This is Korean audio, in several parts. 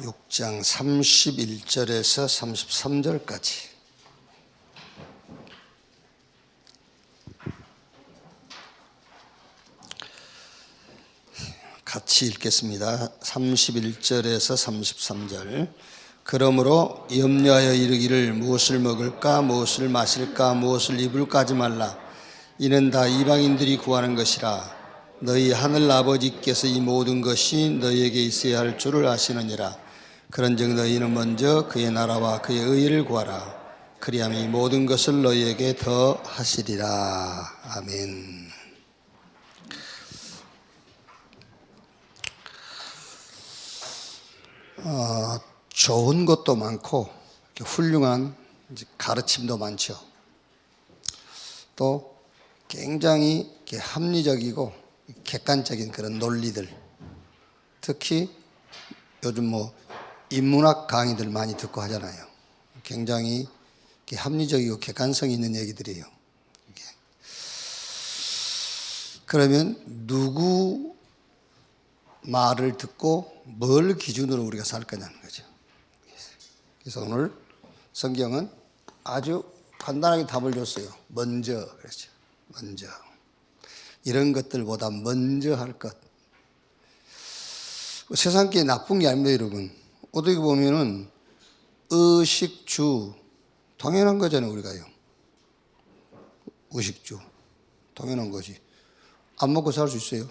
6장 31절에서 33절까지 같이 읽겠습니다. 31절에서 33절. 그러므로 염려하여 이르기를 무엇을 먹을까 무엇을 마실까 무엇을 입을까 하지 말라. 이는 다 이방인들이 구하는 것이라. 너희 하늘 아버지께서 이 모든 것이 너희에게 있어야 할 줄을 아시느니라. 그런즉 너희는 먼저 그의 나라와 그의 의를 구하라. 그리하면 이 모든 것을 너희에게 더 하시리라. 아멘. 어, 좋은 것도 많고 훌륭한 가르침도 많죠. 또 굉장히 합리적이고 객관적인 그런 논리들, 특히 요즘 뭐 인문학 강의들 많이 듣고 하잖아요. 굉장히 합리적이고 객관성 있는 얘기들이에요. 그러면 누구 말을 듣고 뭘 기준으로 우리가 살 거냐는 거죠. 그래서 오늘 성경은 아주 간단하게 답을 줬어요. 먼저 그랬죠. 먼저 이런 것들보다 먼저 할 것. 세상 게 나쁜 게 아닙니다, 여러분. 어떻게 보면은 의식주 당연한 거잖아요, 우리가요. 의식주 당연한 거지. 안 먹고 살 수 있어요.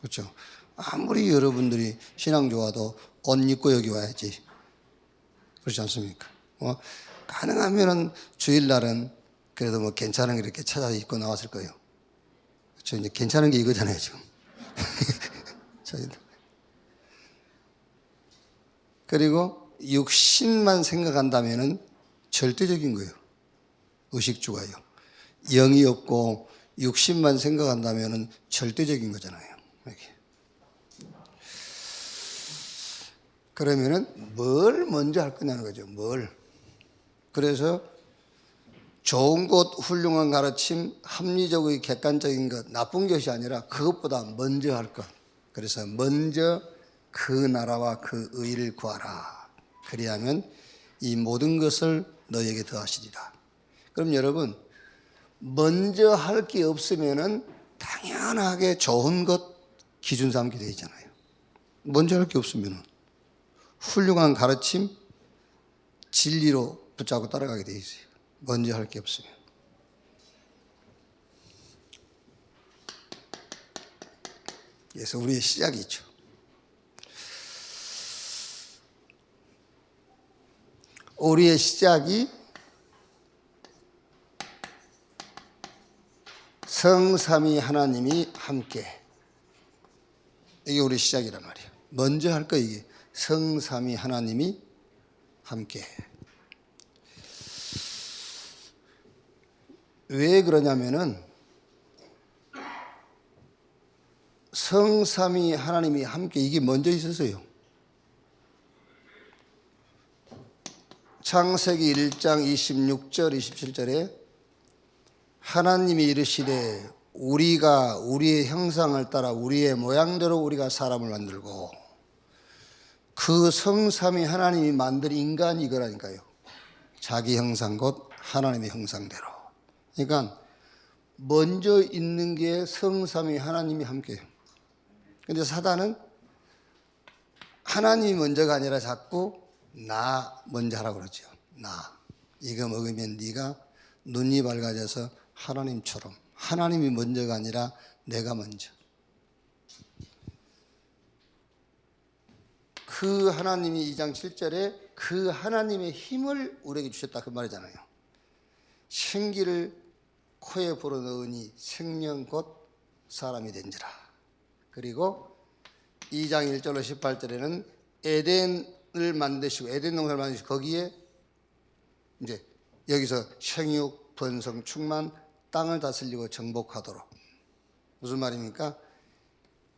그렇죠. 아무리 여러분들이 신앙 좋아도 옷 입고 여기 와야지. 그렇지 않습니까? 어? 가능하면은 주일날은 그래도 뭐 괜찮은 거 이렇게 찾아 입고 나왔을 거예요. 그렇죠. 이제 괜찮은 게 이거잖아요, 지금. 그리고 육신만 생각한다면은 절대적인 거예요. 의식주가요. 영이 없고 육신만 생각한다면은 절대적인 거잖아요. 이렇게. 그러면은 뭘 먼저 할 거냐는 거죠. 뭘. 그래서 좋은 것, 훌륭한 가르침, 합리적이고 객관적인 것, 나쁜 것이 아니라 그것보다 먼저 할 것. 그래서 먼저 그 나라와 그 의를 구하라. 그리하면 이 모든 것을 너에게 더하시리라. 그럼 여러분, 먼저 할 게 없으면은 당연하게 좋은 것 기준 삼게 되어 있잖아요. 먼저 할 게 없으면은 훌륭한 가르침, 진리로 붙잡고 따라가게 되어 있어요. 먼저 할 게 없으면. 그래서 우리의 시작이죠. 우리의 시작이 성삼위 하나님이 함께 이게 우리 시작이란 말이에요. 먼저 할 거 이게 성삼위 하나님이 함께. 왜 그러냐면은 성삼위 하나님이 함께 이게 먼저 있었어요. 창세기 1장 26절 27절에 하나님이 이르시되 우리가 우리의 형상을 따라 우리의 모양대로 우리가 사람을 만들고 그 성삼위 하나님이 만든 인간이 이거라니까요. 자기 형상 곧 하나님의 형상대로. 그러니까 먼저 있는 게 성삼위 하나님이 함께해요. 근데 사단은 하나님이 먼저가 아니라 자꾸 나 먼저 하라고 그러죠. 나. 이거 먹으면 네가 눈이 밝아져서 하나님처럼 하나님이 먼저가 아니라 내가 먼저. 그 하나님이 2장 7절에 그 하나님의 힘을 우리에게 주셨다 그 말이잖아요. 생기를 코에 불어넣으니 생명 곧 사람이 된지라. 그리고 2장 1절로 18절에는 에덴 을 만드시고 에덴 농사를 만드시고 거기에 이제 여기서 생육, 번성, 충만, 땅을 다스리고 정복하도록 무슨 말입니까?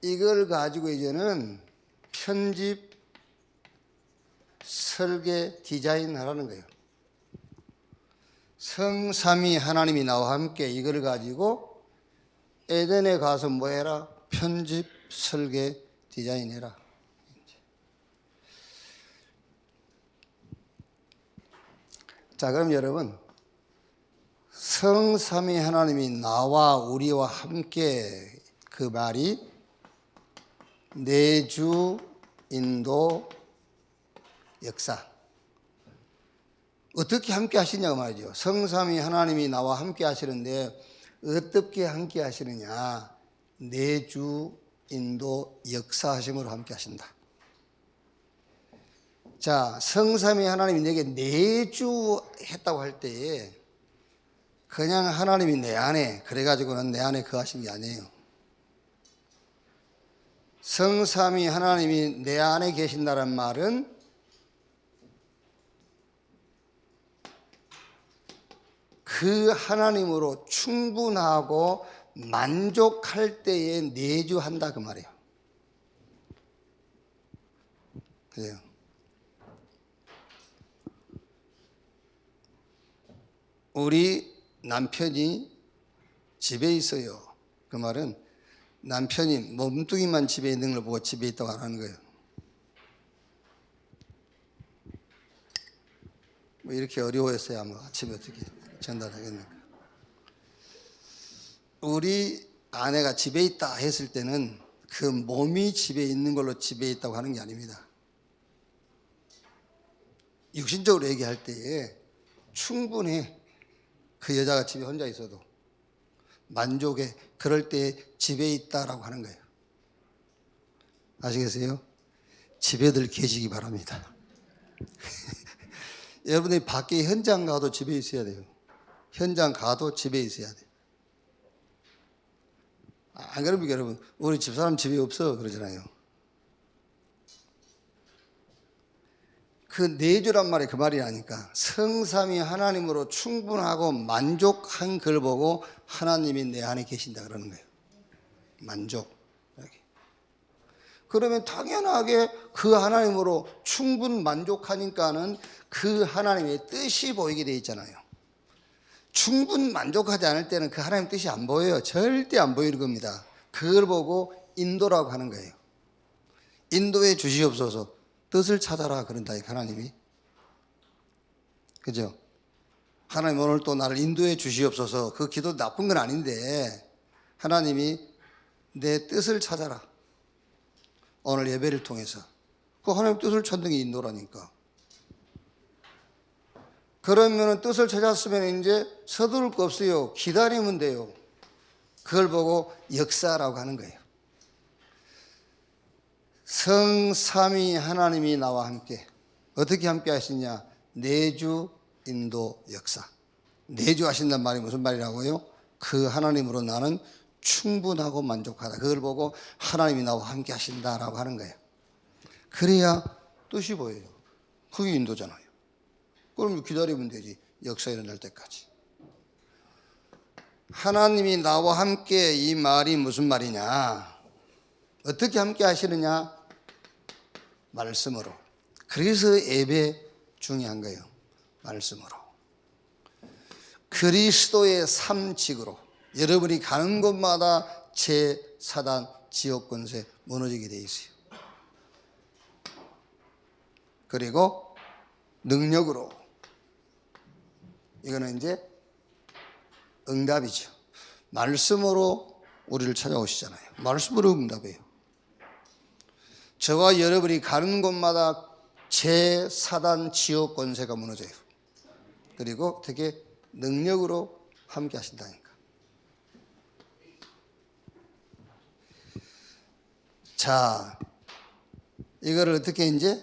이걸 가지고 이제는 편집, 설계, 디자인 하라는 거예요. 성삼위 하나님이 나와 함께 이걸 가지고 에덴에 가서 뭐 해라? 편집, 설계, 디자인해라. 자, 그럼 여러분 성삼위 하나님이 나와 우리와 함께 그 말이 내주 인도 역사 어떻게 함께 하시냐고 말이죠. 성삼위 하나님이 나와 함께 하시는데 어떻게 함께 하시느냐? 내주 인도 역사하심으로 함께 하신다. 자, 성삼위 하나님이 내게 내주 했다고 할 때에 그냥 하나님이 내 안에 그래가지고는 내 안에 거하신 게 아니에요. 성삼위 하나님이 내 안에 계신다는 말은 그 하나님으로 충분하고 만족할 때에 내주한다 그 말이에요. 그래요. 우리 남편이 집에 있어요. 그 말은 남편이 몸뚱이만 집에 있는 걸 보고 집에 있다고 안 하는 거예요. 뭐 이렇게 어려워했어야 아마 아침에 어떻게 전달하겠는가. 우리 아내가 집에 있다 했을 때는 그 몸이 집에 있는 걸로 집에 있다고 하는 게 아닙니다. 육신적으로 얘기할 때에 충분해. 그 여자가 집에 혼자 있어도 만족해. 그럴 때 집에 있다라고 하는 거예요. 아시겠어요? 집에들 계시기 바랍니다. 여러분들이 밖에 현장 가도 집에 있어야 돼요. 현장 가도 집에 있어야 돼요. 안 그러면 여러분, 우리 집사람 집에 없어 그러잖아요. 그 내주란 말이 그 말이 아니까 성삼이 하나님으로 충분하고 만족한 걸 보고 하나님이 내 안에 계신다 그러는 거예요. 만족. 그러면 당연하게 그 하나님으로 충분 만족하니까는 그 하나님의 뜻이 보이게 돼 있잖아요. 충분 만족하지 않을 때는 그 하나님 뜻이 안 보여요. 절대 안 보이는 겁니다. 그걸 보고 인도라고 하는 거예요. 인도에 주시옵소서. 뜻을 찾아라 그런다 하나님이. 그죠? 하나님 오늘 또 나를 인도해 주시옵소서. 그 기도 나쁜 건 아닌데 하나님이 내 뜻을 찾아라. 오늘 예배를 통해서. 그 하나님 뜻을 찾는 게 인도라니까. 그러면 뜻을 찾았으면 이제 서두를 거 없어요. 기다리면 돼요. 그걸 보고 역사라고 하는 거예요 성삼위 하나님이 나와 함께 어떻게 함께 하시냐? 내주 인도 역사. 내주 하신단 말이 무슨 말이라고요? 그 하나님으로 나는 충분하고 만족하다. 그걸 보고 하나님이 나와 함께 하신다라고 하는 거예요. 그래야 뜻이 보여요. 그게 인도잖아요. 그럼 기다리면 되지. 역사 일어날 때까지. 하나님이 나와 함께 이 말이 무슨 말이냐? 어떻게 함께 하시느냐? 말씀으로. 그래서 예배 중요한 거예요. 말씀으로. 그리스도의 삼직으로 여러분이 가는 곳마다 제 사단 지옥 권세 무너지게 돼 있어요. 그리고 능력으로 이거는 이제 응답이죠. 말씀으로 우리를 찾아오시잖아요. 말씀으로 응답해요. 저와 여러분이 가는 곳마다 제 사단 지옥 권세가 무너져요. 그리고 되게 능력으로 함께 하신다니까. 자, 이거를 어떻게 이제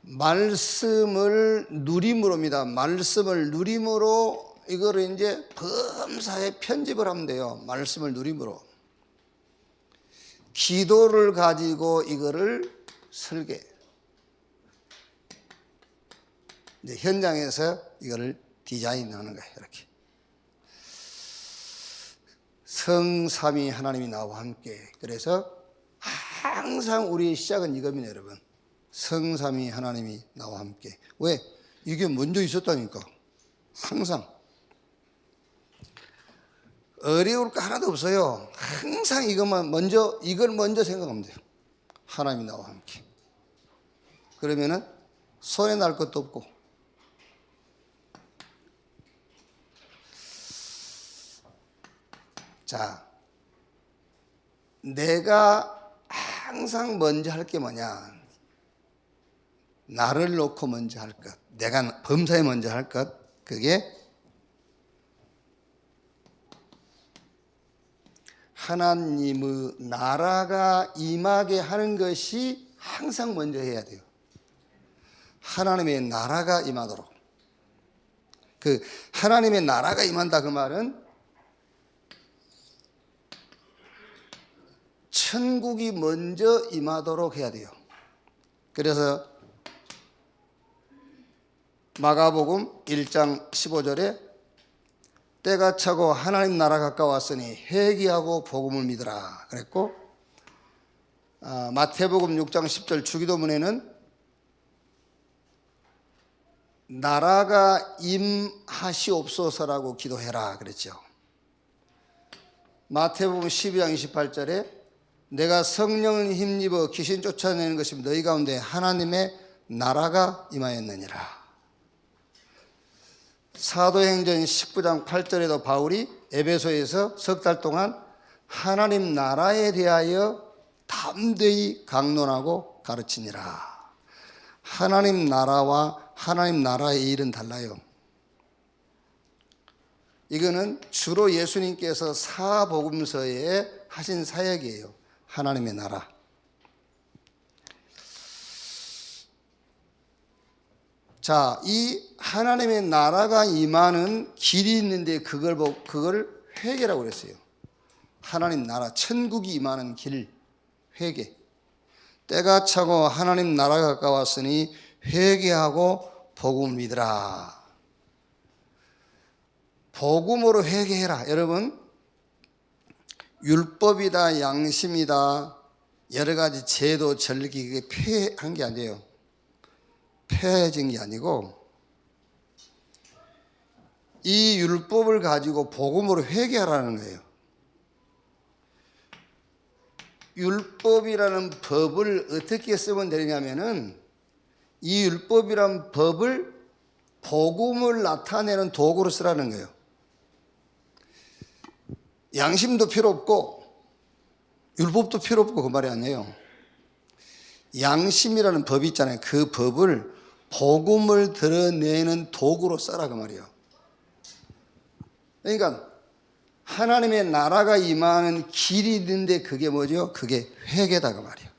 말씀을 누림으로입니다. 말씀을 누림으로 이거를 이제 범사에 편집을 하면 돼요. 말씀을 누림으로. 기도를 가지고 이거를 설계. 이제 현장에서 이거를 디자인하는 거예요. 이렇게. 성삼위 하나님이 나와 함께. 그래서 항상 우리의 시작은 이겁니다, 여러분. 성삼위 하나님이 나와 함께. 왜? 이게 먼저 있었다니까. 항상. 어려울 거 하나도 없어요. 항상 이것만 먼저 이걸 먼저 생각하면 돼요. 하나님이 나와 함께. 그러면은 손에 날 것도 없고 자 내가 항상 먼저 할 게 뭐냐 나를 놓고 먼저 할 것, 내가 범사에 먼저 할 것, 그게 하나님의 나라가 임하게 하는 것이 항상 먼저 해야 돼요. 하나님의 나라가 임하도록. 그 하나님의 나라가 임한다 그 말은 천국이 먼저 임하도록 해야 돼요. 그래서 마가복음 1장 15절에 때가 차고 하나님 나라 가까웠으니 회개하고 복음을 믿으라 그랬고 아, 마태복음 6장 10절 주기도문에는 나라가 임하시옵소서라고 기도해라 그랬죠. 마태복음 12장 28절에 내가 성령을 힘입어 귀신 쫓아내는 것이 너희 가운데 하나님의 나라가 임하였느니라. 사도행전 19장 8절에도 바울이 에베소에서 석 달 동안 하나님 나라에 대하여 담대히 강론하고 가르치니라. 하나님 나라와 하나님 나라의 일은 달라요. 이거는 주로 예수님께서 사복음서에 하신 사역이에요. 하나님의 나라. 자, 이 하나님의 나라가 임하는 길이 있는데 그걸 보- 그걸 회개라고 그랬어요. 하나님 나라 천국이 임하는 길 회개. 때가 차고 하나님 나라가 가까웠으니 회개하고 복음을 믿으라. 복음으로 회개해라. 여러분 율법이다 양심이다 여러 가지 제도 절기 그게 폐한 게 아니에요. 폐해진 게 아니고 이 율법을 가지고 복음으로 회개하라는 거예요. 율법이라는 법을 어떻게 쓰면 되냐면은 이 율법이란 법을 복음을 나타내는 도구로 쓰라는 거예요. 양심도 필요 없고 율법도 필요 없고 그 말이 아니에요. 양심이라는 법이 있잖아요. 그 법을 복음을 드러내는 도구로 써라 그 말이에요. 그러니까 하나님의 나라가 임하는 길이 있는데 그게 뭐죠? 그게 회개다 그 말이에요.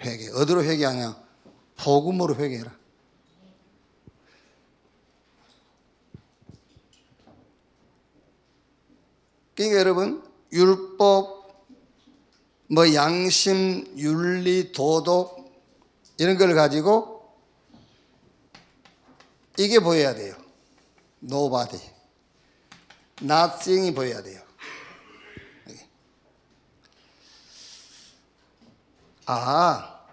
회개. 어디로 회개하냐? 복음으로 회개해라. 그러니까 여러분 율법 뭐 양심, 윤리, 도덕 이런 걸 가지고 이게 보여야 돼요. Nobody. Nothing이 보여야 돼요. 아,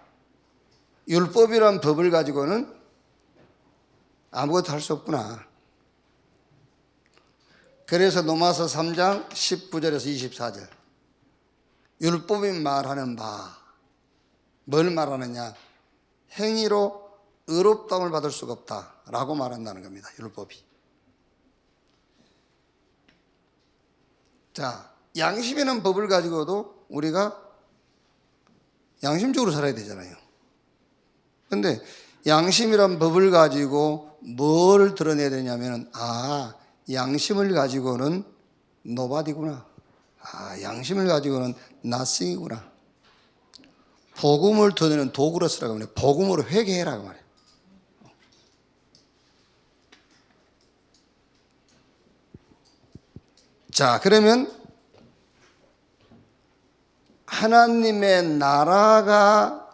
율법이란 법을 가지고는 아무것도 할 수 없구나. 그래서 로마서 3장 19절에서 24절. 율법이 말하는 바. 뭘 말하느냐? 행위로 의롭다움을 받을 수가 없다라고 말한다는 겁니다. 율법이. 자, 양심이라는 법을 가지고도 우리가 양심적으로 살아야 되잖아요. 근데 양심이란 법을 가지고 뭘 드러내야 되냐면 아, 양심을 가지고는 노바디구나. 아, 양심을 가지고는 나싱이구나. 복음을 드러내는 도구로 쓰라고 말해요. 복음으로 회개해라고 말해요. 자, 그러면 하나님의 나라가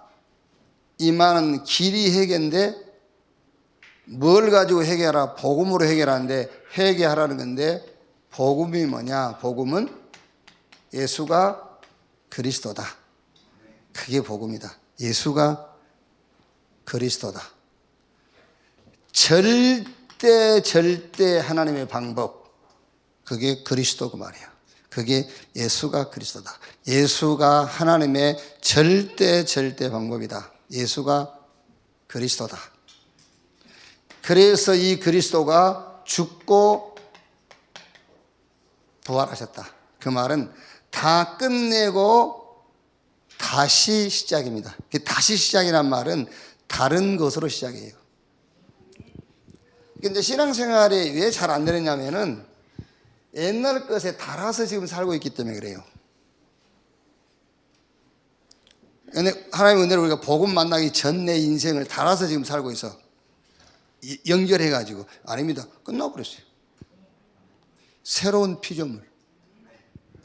임하는 길이 회개인데 뭘 가지고 회개하라? 복음으로 회개하는데 회개하라는 건데 복음이 뭐냐? 복음은 예수가 그리스도다. 그게 복음이다. 예수가 그리스도다. 절대 절대 하나님의 방법 그게 그리스도 그 말이야. 그게 예수가 그리스도다. 예수가 하나님의 절대 절대 방법이다. 예수가 그리스도다. 그래서 이 그리스도가 죽고 부활하셨다. 그 말은 다 끝내고 다시 시작입니다. 그 다시 시작이란 말은 다른 것으로 시작해요. 근데 신앙생활이 왜 잘 안 되느냐면은 옛날 것에 달아서 지금 살고 있기 때문에 그래요. 하나님 은혜로 우리가 복음 만나기 전 내 인생을 달아서 지금 살고 있어. 이- 연결해가지고. 아닙니다. 끝나버렸어요. 새로운 피조물.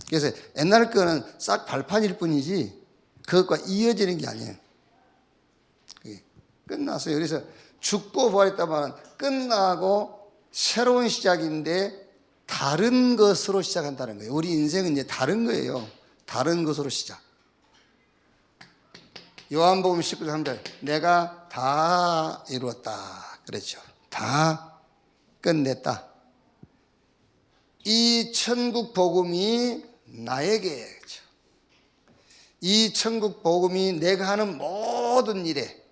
그래서 옛날 거는 싹 발판일 뿐이지 그것과 이어지는 게 아니에요. 끝났어요. 그래서 죽고 부활했다면 끝나고 새로운 시작인데 다른 것으로 시작한다는 거예요. 우리 인생은 이제 다른 거예요. 다른 것으로 시작. 요한복음 19장 3절 내가 다 이루었다 그랬죠. 다 끝냈다. 이 천국 복음이 나에게. 이 천국 복음이 내가 하는 모든 일에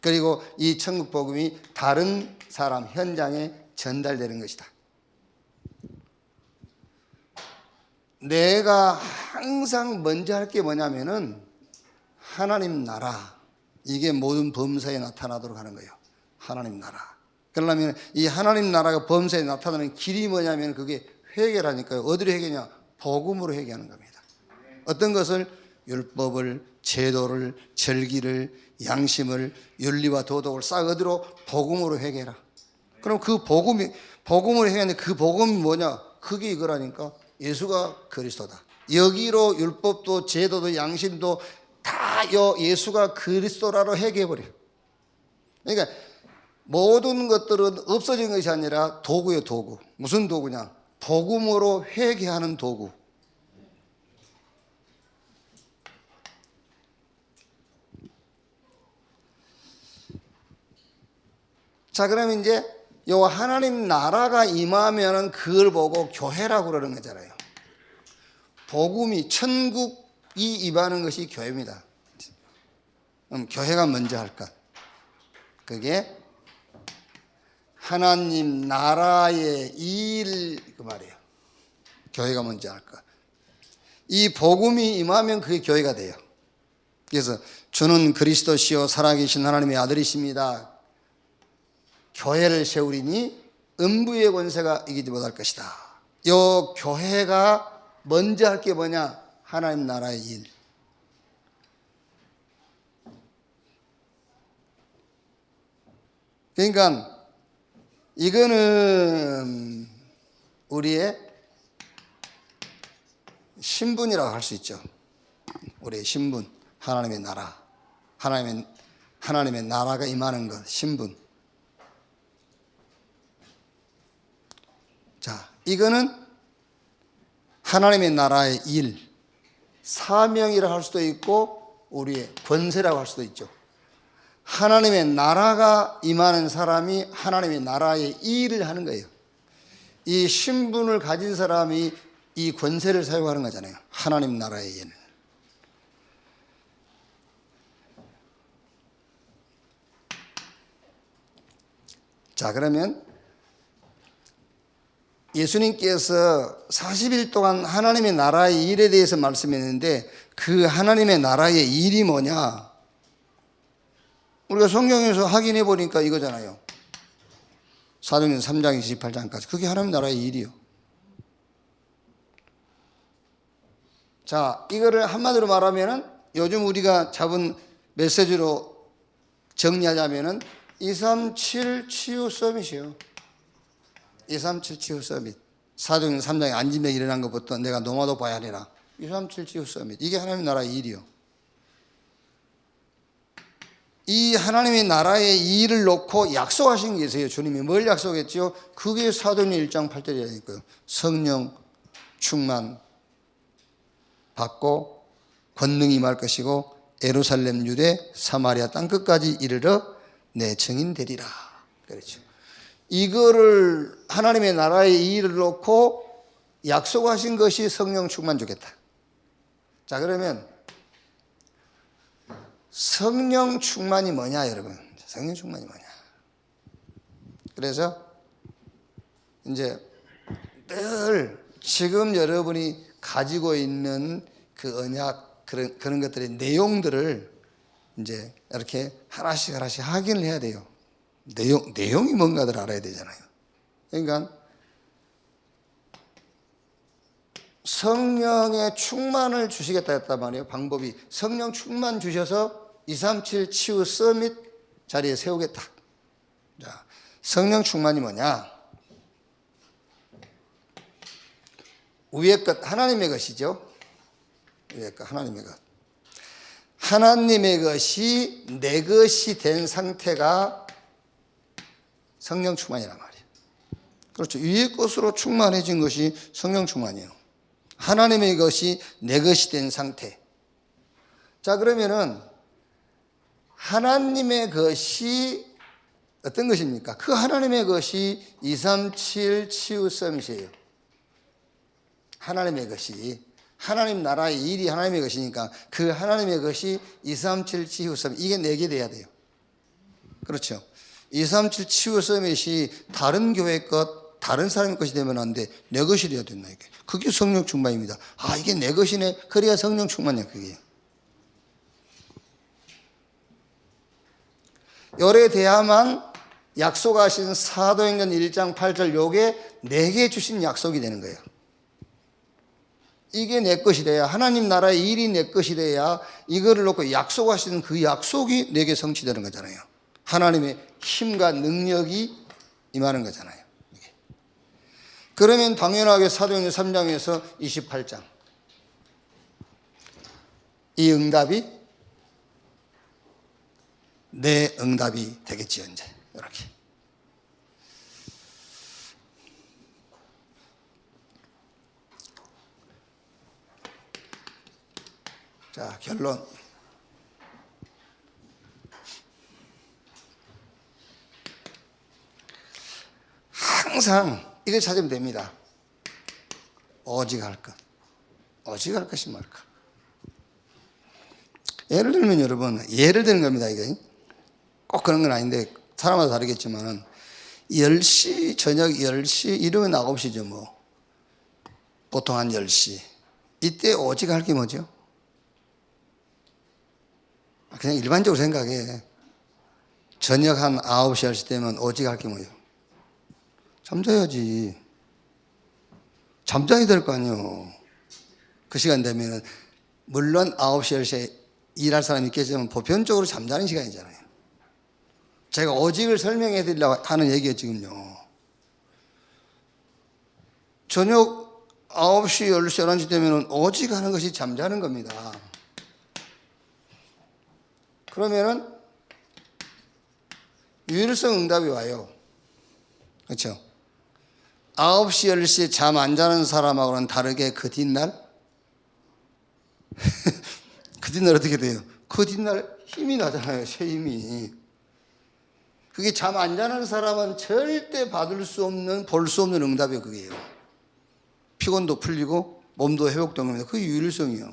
그리고 이 천국 복음이 다른 사람 현장에 전달되는 것이다. 내가 항상 먼저 할 게 뭐냐면은 하나님 나라 이게 모든 범사에 나타나도록 하는 거예요. 하나님 나라. 그러려면 이 하나님 나라가 범사에 나타나는 길이 뭐냐면 그게 회개라니까요. 어디로 회개냐? 복음으로 회개하는 겁니다. 어떤 것을 율법을 제도를 절기를 양심을 윤리와 도덕을 싹 어디로 복음으로 회개해라. 그럼 그 복음이 복음으로 회개하는데 그 복음이 뭐냐? 그게 이거라니까 예수가 그리스도다. 여기로 율법도 제도도 양심도 다여 예수가 그리스도라로 회개해 버려. 그러니까 모든 것들은 없어진 것이 아니라 도구예요, 도구. 무슨 도구냐? 복음으로 회개하는 도구. 자, 그러면 이제 요 하나님 나라가 임하면은 그걸 보고 교회라고 그러는 거잖아요. 복음이 천국이 임하는 것이 교회입니다. 그럼 교회가 먼저 할 것. 그게 하나님 나라의 일 그 말이에요. 교회가 먼저 할 것. 이 복음이 임하면 그게 교회가 돼요. 그래서 주는 그리스도시요 살아계신 하나님의 아들이십니다. 교회를 세우리니 음부의 권세가 이기지 못할 것이다. 요 교회가 먼저 할 게 뭐냐? 하나님 나라의 일. 그러니까 이거는 우리의 신분이라고 할 수 있죠. 우리의 신분, 하나님의 나라, 하나님의 하나님의 나라가 임하는 것, 신분. 자, 이거는 하나님의 나라의 일, 사명이라 할 수도 있고 우리의 권세라고 할 수도 있죠. 하나님의 나라가 임하는 사람이 하나님의 나라의 일을 하는 거예요. 이 신분을 가진 사람이 이 권세를 사용하는 거잖아요. 하나님 나라의 일. 자, 그러면 예수님께서 40일 동안 하나님의 나라의 일에 대해서 말씀했는데 그 하나님의 나라의 일이 뭐냐? 우리가 성경에서 확인해 보니까 이거잖아요. 사도행전 3장 28장까지. 그게 하나님 나라의 일이요. 자, 이거를 한마디로 말하면은 요즘 우리가 잡은 메시지로 정리하자면은 237 치유 서밋이요. 237 치유 서밋. 사도행 3장에 안진병 일어난 것부터 내가 노마도 봐야 하리라. 237 치유 서밋. 이게 하나님 나라의 일이요. 이 하나님의 나라의 일을 놓고 약속하신 게 있어요. 주님이 뭘 약속했지요? 그게 사도행 1장 8절에 있고요. 성령 충만 받고 권능이 임할 것이고 에루살렘 유대 사마리아 땅 끝까지 이르러 내 증인 되리라. 그렇죠. 이거를 하나님의 나라의 일을 놓고 약속하신 것이 성령 충만 주겠다. 자, 그러면 성령 충만이 뭐냐, 여러분? 성령 충만이 뭐냐? 그래서 이제 늘 지금 여러분이 가지고 있는 그 언약 그런 그런 것들의 내용들을 이제 이렇게 하나씩 하나씩 확인을 해야 돼요. 내용 내용이 뭔가를 알아야 되잖아요. 그러니까 성령의 충만을 주시겠다 했단 말이에요. 방법이 성령 충만 주셔서 237 치유 서밋 자리에 세우겠다. 자, 성령 충만이 뭐냐? 위의 것 하나님의 것이죠. 위의 것 하나님의 것. 하나님의 것이 내 것이 된 상태가 성령 충만이란 말이에요. 그렇죠. 위의 것으로 충만해진 것이 성령 충만이에요. 하나님의 것이 내 것이 된 상태. 자, 그러면은 하나님의 것이 어떤 것입니까? 그 하나님의 것이 237 치유 서밋이에요. 하나님의 것이 하나님 나라의 일이 하나님의 것이니까 그 하나님의 것이 237 치유 서밋 이게 내게 돼야 돼요. 그렇죠. 237 치유 서밋이 다른 교회 것, 다른 사람의 것이 되면 안 돼. 내 것이 돼야 된다 이게. 그게 성령 충만입니다. 아 이게 내 것이네. 그래야 성령 충만이야 그게. 열에 대야만 약속하신 사도행전 1장 8절 요게 내게 주신 약속이 되는 거예요. 이게 내 것이 돼야 하나님 나라의 일이 내 것이 돼야 이거를 놓고 약속하시는 그 약속이 내게 성취되는 거잖아요. 하나님의 힘과 능력이 임하는 거잖아요. 그러면 당연하게 사도행전 3장에서 28장. 이 응답이 내 응답이 되겠지언제? 이렇게. 자 결론 항상 이걸 찾으면 됩니다. 오직 할 것 오직 할 것이 뭘까? 예를 들면 여러분 예를 드는 겁니다 이게. 꼭 그런 건 아닌데 사람마다 다르겠지만은 10시 저녁 10시 이러면 9시죠 뭐. 보통 한 10시. 이때 오직 할 게 뭐죠? 그냥 일반적으로 생각해. 저녁 한 9시 10시 되면 오직 할 게 뭐예요? 잠자야지 잠자야 될 거 아니에요 그 시간 되면은 물론 9시 10시에 일할 사람이 있겠지만 보편적으로 잠자는 시간이잖아요 제가 오직을 설명해 드리려고 하는 얘기예요, 지금요. 저녁 9시, 10시, 11시 되면 오직 하는 것이 잠자는 겁니다. 그러면은 유일성 응답이 와요. 그렇죠? 9시, 10시에 잠 안 자는 사람하고는 다르게 그 뒷날? 그 뒷날 어떻게 돼요? 그 뒷날 힘이 나잖아요, 새 힘이. 그게 잠 안 자는 사람은 절대 받을 수 없는, 볼 수 없는 응답이 그게요. 피곤도 풀리고 몸도 회복되는 겁니다. 그게 유일성이요.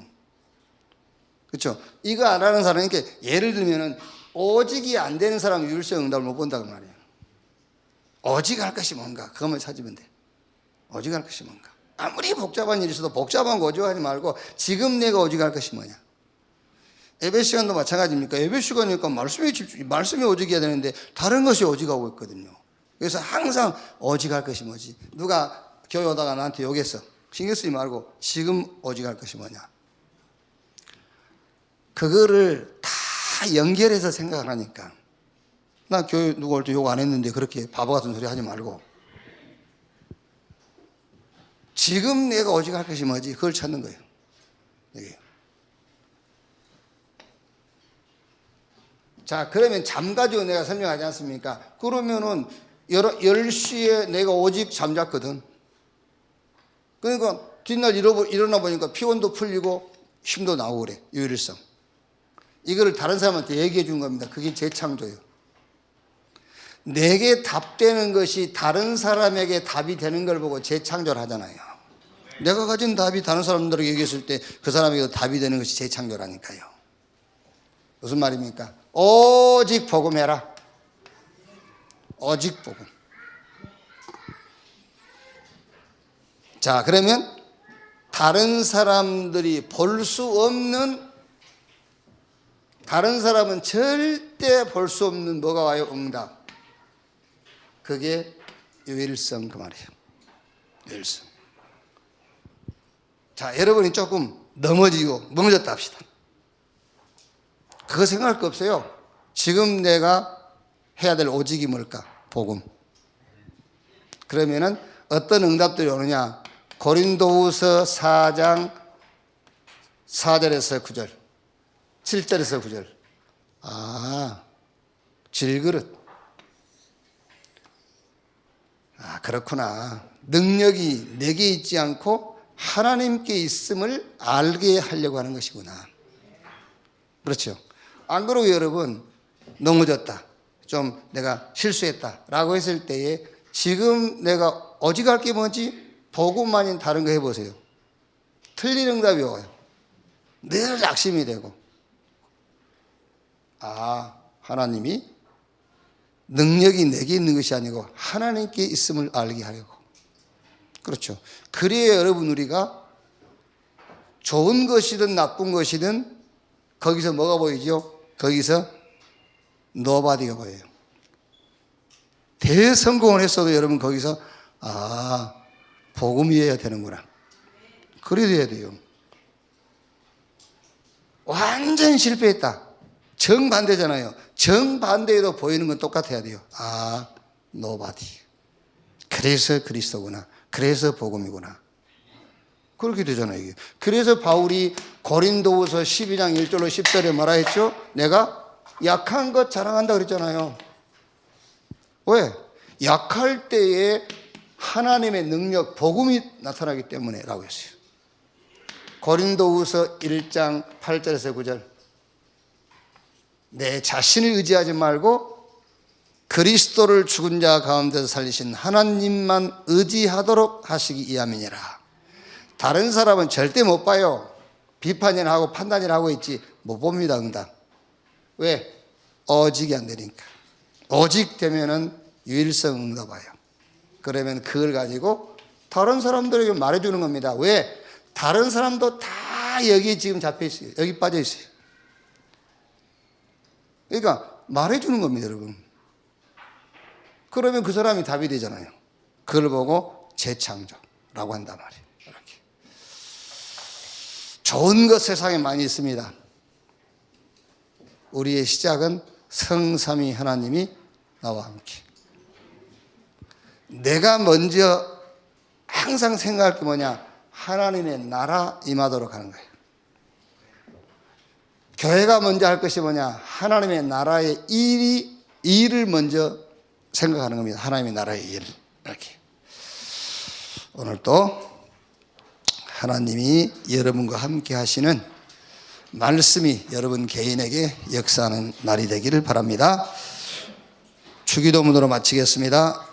그렇죠? 이거 안 하는 사람은 이렇게 예를 들면은 오직이 안 되는 사람은 유일성 응답을 못 본다고 말이에요. 오직 할 것이 뭔가 그것만 찾으면 돼. 할 것이 뭔가. 아무리 복잡한 일이 있어도 복잡한 거 오직하지 말고 지금 내가 할 것이 뭐냐. 예배 시간도 마찬가지입니까? 예배 시간이니까 말씀에 집중, 말씀에 오직해야 되는데 다른 것이 오직하고 있거든요. 그래서 항상 오직할 것이 뭐지? 누가 교회 오다가 나한테 욕했어. 신경 쓰지 말고 지금 오직할 것이 뭐냐? 그거를 다 연결해서 생각을 하니까 나 교회 누가 올 때 욕 안 했는데 그렇게 바보 같은 소리 하지 말고 지금 내가 오직 할 것이 뭐지? 그걸 찾는 거예요. 이게. 자, 그러면 잠 가지고 내가 설명하지 않습니까? 그러면은 10시에 내가 오직 잠잤거든. 그러니까 뒷날 일어나 보니까 피곤도 풀리고 힘도 나오고 그래. 유일성. 이거를 다른 사람한테 얘기해 준 겁니다. 그게 재창조예요. 내게 답되는 것이 다른 사람에게 답이 되는 걸 보고 재창조를 하잖아요. 내가 가진 답이 다른 사람들에게 얘기했을 때 그 사람에게 답이 되는 것이 재창조라니까요. 무슨 말입니까? 오직 복음해라. 오직 복음. 자, 그러면 다른 사람들이 볼 수 없는 다른 사람은 절대 볼 수 없는 뭐가 와요? 응답. 그게 유일성 그 말이에요. 유일성. 자, 여러분이 조금 넘어지고 넘어졌다 합시다. 그거 생각할 거 없어요. 지금 내가 해야 될 오직이 뭘까? 복음. 그러면은 어떤 응답들이 오느냐? 고린도후서 4장 4절에서 9절, 7절에서 9절. 아, 질그릇. 아, 그렇구나. 능력이 내게 있지 않고 하나님께 있음을 알게 하려고 하는 것이구나. 그렇죠. 안 그러고 여러분, 넘어졌다. 좀 내가 실수했다. 라고 했을 때에 지금 내가 어지갈 게 뭐지? 복음만인 다른 거 해보세요. 틀린 응답이 와요. 늘 악심이 되고. 아, 하나님이 능력이 내게 있는 것이 아니고 하나님께 있음을 알게 하려고. 그렇죠. 그래야 여러분 우리가 좋은 것이든 나쁜 것이든 거기서 뭐가 보이죠? 거기서 노바디가 보여요. 대성공을 했어도 여러분 거기서 아 복음이어야 되는구나. 그래야 돼요. 완전 실패했다. 정반대잖아요. 정반대에도 보이는 건 똑같아야 돼요. 아, 노바디. 그래서 그리스도구나. 그래서 복음이구나. 그렇게 되잖아요. 이게. 그래서 바울이 고린도후서 12장 1절로 10절에 뭐라 했죠? 내가 약한 것 자랑한다 그랬잖아요. 왜? 약할 때에 하나님의 능력, 복음이 나타나기 때문에 라고 했어요. 고린도후서 1장 8절에서 9절. 내 자신을 의지하지 말고 그리스도를 죽은 자 가운데서 살리신 하나님만 의지하도록 하시기 이함이니라. 다른 사람은 절대 못 봐요. 비판이나 하고 판단이나 하고 있지 못 봅니다. 응답. 왜? 어직이 안 되니까. 오직 되면은 유일성 응답 와요. 그러면 그걸 가지고 다른 사람들에게 말해주는 겁니다. 왜? 다른 사람도 다 여기 지금 잡혀 있어요. 여기 빠져 있어요. 그러니까 말해주는 겁니다, 여러분. 그러면 그 사람이 답이 되잖아요. 그걸 보고 재창조라고 한단 말이에요. 이렇게. 좋은 것 세상에 많이 있습니다. 우리의 시작은 성삼위 하나님이 나와 함께. 내가 먼저 항상 생각할 게 뭐냐? 하나님의 나라 임하도록 하는 거예요. 교회가 먼저 할 것이 뭐냐? 하나님의 나라의 일이 일을 먼저 생각하는 겁니다. 하나님의 나라의 일. 이렇게. 오늘 또 하나님이 여러분과 함께 하시는 말씀이 여러분 개인에게 역사하는 날이 되기를 바랍니다. 주기도문으로 마치겠습니다.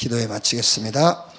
기도에 마치겠습니다.